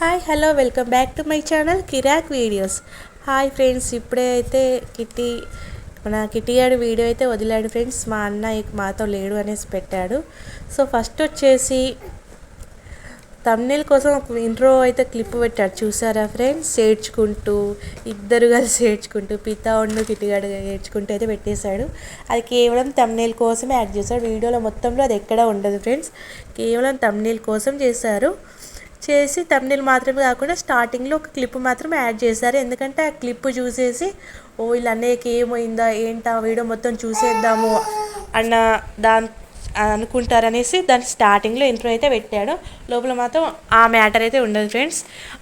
Hi hello welcome back to my channel Kirak videos hi friends ఇప్పుడే అయితే kitty మన kitty గారి video అయితే వదిలాడు ఫ్రెండ్స్ మా అన్న మాతో లేడు అనేసి పెట్టాడు. సో ఫస్ట్ వచ్చేసి తమ్నేల్ కోసం ఒక ఇంట్రో అయితే క్లిప్ పెట్టాడు. చూసారా ఫ్రెండ్స్ ఏడ్చుకుంటూ ఇద్దరు కలిసి ఏడ్చుకుంటూ పితా కిటిగాడు ఏడ్చుకుంటూ అయితే పెట్టేశాడు. అది కేవలం తమ్నేల్ కోసమే యాడ్ చేశాడు. వీడియోలో మొత్తంలో అది ఎక్కడా ఉండదు ఫ్రెండ్స్ కేవలం తమ్నేల్ కోసం చేశారు. చేసి తమిళ మాత్రమే కాకుండా స్టార్టింగ్లో ఒక క్లిప్ మాత్రం యాడ్ చేశారు. ఎందుకంటే ఆ క్లిప్ చూసేసి ఓ వీళ్ళు అన్నయ్యకి ఏమైందా? ఏంటా? వీడియో మొత్తం చూసేద్దాము అన్న దాని అనుకుంటారనేసి దాని స్టార్టింగ్లో ఇంట్రో అయితే పెట్టాడు. లోపల మాత్రం ఆ మ్యాటర్ అయితే ఉండదు ఫ్రెండ్స్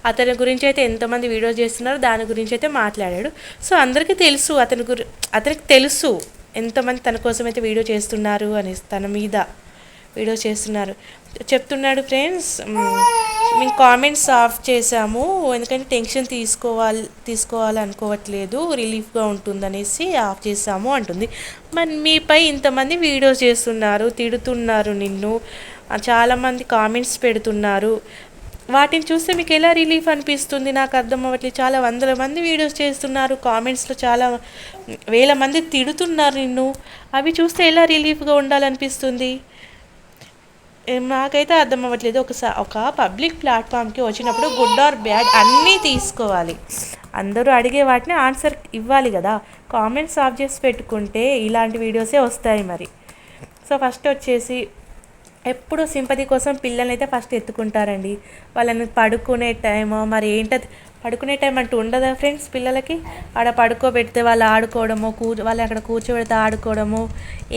అతని గురించి అయితే ఎంతమంది వీడియోస్ చేస్తున్నారో దాని గురించి అయితే మాట్లాడాడు. సో అందరికీ తెలుసు అతని గురి అతనికి తెలుసు ఎంతమంది తన కోసం అయితే వీడియో చేస్తున్నారు అనేసి తన మీద. వీడియో చేస్తున్నారు. చెప్తున్నాడు ఫ్రెండ్స్ మేము కామెంట్స్ ఆఫ్ చేసాము ఎందుకంటే టెన్షన్ తీసుకోవాలి తీసుకోవాలి అనుకోవట్లేదు రిలీఫ్గా ఉంటుందనేసి ఆఫ్ చేసాము అంటుంది. మరి మీపై ఇంతమంది వీడియోస్ చేస్తున్నారు తిడుతున్నారు నిన్ను చాలామంది కామెంట్స్ పెడుతున్నారు. వాటిని చూస్తే మీకు ఎలా రిలీఫ్ అనిపిస్తుంది? నాకు అర్థం అవ్వట్లేదు. చాలా వందల మంది వీడియోస్ చేస్తున్నారు కామెంట్స్లో చాలా వేల మంది తిడుతున్నారు నిన్ను. అవి చూస్తే ఎలా రిలీఫ్గా ఉండాలనిపిస్తుంది? నాకైతే అర్థం అవ్వట్లేదు. ఒకసారి ఒక పబ్లిక్ ప్లాట్ఫామ్కి వచ్చినప్పుడు గుడ్ ఆర్ బ్యాడ్ అన్నీ తీసుకోవాలి. అందరూ అడిగే వాటిని ఆన్సర్ ఇవ్వాలి కదా. కామెంట్స్ ఆఫ్ చేసి పెట్టుకుంటే ఇలాంటి వీడియోసే వస్తాయి మరి. సో ఫస్ట్ వచ్చేసి ఎప్పుడు సింపతి కోసం పిల్లల్ని అయితే ఫస్ట్ ఎత్తుకుంటారండి. వాళ్ళని పడుకునే టైమో మరి ఏంటది? పడుకునే టైం అంటూ ఉండదా ఫ్రెండ్స్ పిల్లలకి? ఆడ పడుకోబెడితే వాళ్ళు ఆడుకోవడము కూ వాళ్ళు అక్కడ కూర్చోబెడితే ఆడుకోవడము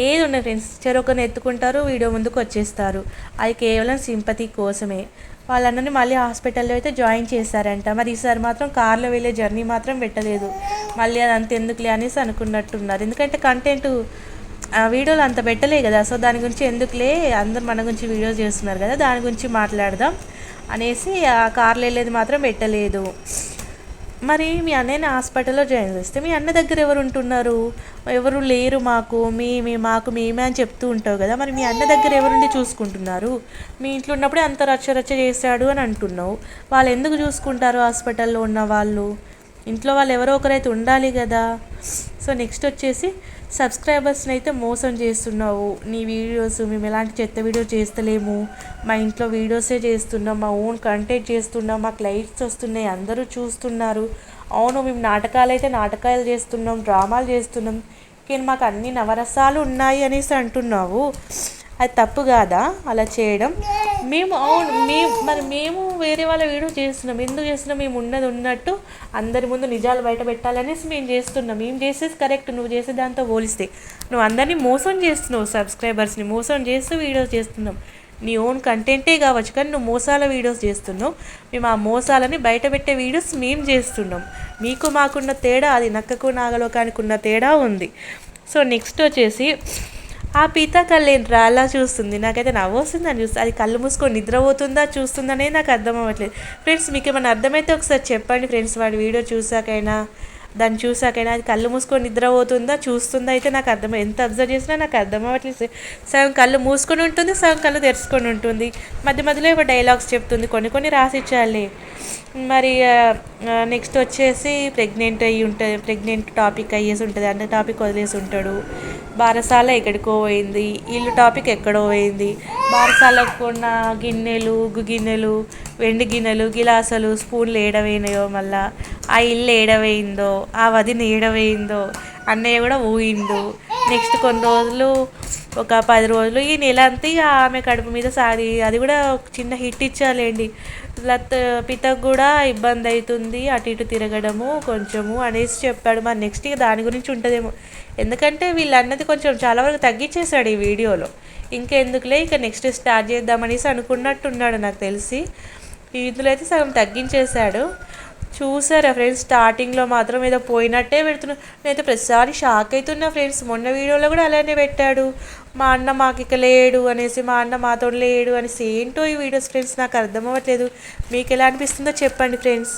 ఏది ఉండదు ఫ్రెండ్స్. చెరొకరిని ఎత్తుకుంటారు వీడియో ముందుకు వచ్చేస్తారు. అది కేవలం సింపతి కోసమే. వాళ్ళందరినీ మళ్ళీ హాస్పిటల్లో అయితే జాయిన్ చేశారంట. మరి ఈసారి మాత్రం కార్లో వెళ్ళే జర్నీ మాత్రం పెట్టలేదు. మళ్ళీ అది అంత ఎందుకులే అనేసి అనుకున్నట్టున్నారు. ఎందుకంటే కంటెంట్ వీడియోలు అంత పెట్టలే కదా. సో దాని గురించి ఎందుకులే? అందరు మన గురించి వీడియోస్ చేస్తున్నారు కదా. దాని గురించి మాట్లాడదాం అనేసి ఆ కార్లో వెళ్ళేది మాత్రం పెట్టలేదు. మరి మీ అన్నయ్యని హాస్పిటల్లో జాయిన్ చేస్తే మీ అన్న దగ్గర ఎవరు ఉంటున్నారు? ఎవరు లేరు మాకు మీ మీ మాకు మేమే అని చెప్తూ ఉంటావు కదా మరి మీ అన్న దగ్గర ఎవరుండి చూసుకుంటున్నారు? మీ ఇంట్లో ఉన్నప్పుడే అంత రచ్చ రచ్చ చేశాడు అని అంటున్నావు. వాళ్ళు ఎందుకు చూసుకుంటారు హాస్పిటల్లో ఉన్న వాళ్ళు? ఇంట్లో వాళ్ళు ఎవరో ఒకరైతే ఉండాలి కదా. సో నెక్స్ట్ వచ్చేసి సబ్స్క్రైబర్స్ని అయితే మోసం చేస్తున్నావు. నీ వీడియోస్ మేము ఎలాంటి చెత్త వీడియో చేస్తలేము. మా ఇంట్లో వీడియోసే చేస్తున్నాం. మా ఓన్ కంటెంట్ చేస్తున్నాం. మాకు లైట్స్ వస్తున్నాయి. అందరూ చూస్తున్నారు. అవును మేము నాటకాలు అయితే నాటకాలు చేస్తున్నాం డ్రామాలు చేస్తున్నాం. కానీ మాకు అన్ని నవరసాలు ఉన్నాయి అనేసి అంటున్నావు. అది తప్పు కాదా? అలా చేయడం? మేము అవును మేము మరి మేము వేరే వాళ్ళ వీడియో చేస్తున్నాం. ఎందుకు చేస్తున్నాం? మేము ఉన్నది ఉన్నట్టు అందరి ముందు నిజాలు బయట పెట్టాలనేసి మేము చేస్తున్నాం. మేము చేసేది కరెక్ట్ నువ్వు చేసే దాంతో పోలిస్తే. నువ్వు అందరినీ మోసం చేస్తున్నావు సబ్స్క్రైబర్స్ని మోసం చేస్తూ వీడియోస్ చేస్తున్నాం. నీ ఓన్ కంటెంటే కావచ్చు కానీ నువ్వు మోసాల వీడియోస్ చేస్తున్నావు. మేము ఆ మోసాలని బయట పెట్టే వీడియోస్ మేము చేస్తున్నాం. మీకు మాకున్న తేడా అది నక్కకు నాగలోకానికి ఉన్న తేడా ఉంది. సో నెక్స్ట్ వచ్చేసి ఆ పీత కళ్ళేంట్రా అలా చూస్తుంది. నాకైతే నవ్వు వస్తుంది చూస్తుంది. అది కళ్ళు మూసుకొని నిద్రపోతుందా చూస్తుందనే నాకు అర్థం అవ్వట్లేదు. ఫ్రెండ్స్ మీకు ఏమైనా అర్థమైతే ఒకసారి చెప్పండి ఫ్రెండ్స్. వాడి వీడియో చూసాకైనా దాన్ని చూసాకైనా అది కళ్ళు మూసుకొని నిద్రపోతుందా చూస్తుందా అయితే నాకు అర్థం ఎంత అబ్జర్వ్ చేసినా నాకు అర్థం అవ్వట్లేదు. సగం కళ్ళు మూసుకొని ఉంటుంది సగం కళ్ళు తెరుచుకొని ఉంటుంది. మధ్య మధ్యలో ఒక డైలాగ్స్ చెప్తుంది. కొన్ని కొన్ని రాసిచ్చాలి మరి నెక్స్ట్ వచ్చేసి ప్రెగ్నెంట్ అయ్యి ఉంటుంది ప్రెగ్నెంట్ టాపిక్ అయ్యేసి ఉంటుంది. అన్న టాపిక్ వదిలేసి ఉంటాడు. బారసాల ఎక్కడికో పోయింది. ఇల్లు టాపిక్ ఎక్కడో పోయింది. బారసాలకు ఉన్న గిన్నెలు ఉగ్గు గిన్నెలు వెండి గిన్నెలు గిలాసలు స్పూన్లు ఏడవైనాయో మళ్ళా. ఆ ఇల్లు ఏడవైందో ఆ వదిన ఏడవైందో అన్నయ్య కూడా ఊయిండు. నెక్స్ట్ కొన్ని రోజులు ఒక పది రోజులు ఈ నెల అంతా ఇక ఆమె కడుపు మీద సారి అది కూడా ఒక చిన్న హిట్ ఇచ్చాలేండి లత్ పితకు కూడా ఇబ్బంది అవుతుంది అటు ఇటు తిరగడము కొంచెము అనేసి చెప్పాడు. మరి నెక్స్ట్ ఇక దాని గురించి ఉంటుందేమో. ఎందుకంటే వీళ్ళు అన్నది కొంచెం చాలా వరకు తగ్గించేశాడు ఈ వీడియోలో. ఇంకెందుకులే ఇక నెక్స్ట్ స్టార్ట్ చేద్దామనేసి అనుకున్నట్టున్నాడు నాకు తెలిసి. ఇందులో అయితే సగం తగ్గించేశాడు. చూసారా ఫ్రెండ్స్? స్టార్టింగ్లో మాత్రం ఏదో పోయినట్టే పెడుతున్నాను నేనైతే ప్రతిసారి షాక్ అవుతున్నా ఫ్రెండ్స్. మొన్న వీడియోలో కూడా అలానే పెట్టాడు. మా అన్న మాకు ఇక లేడు అనేసి మా అన్న మాతో లేడు అనేసి ఏంటో ఈ వీడియోస్ ఫ్రెండ్స్? నాకు అర్థం అవ్వట్లేదు. మీకు ఎలా అనిపిస్తుందో చెప్పండి ఫ్రెండ్స్.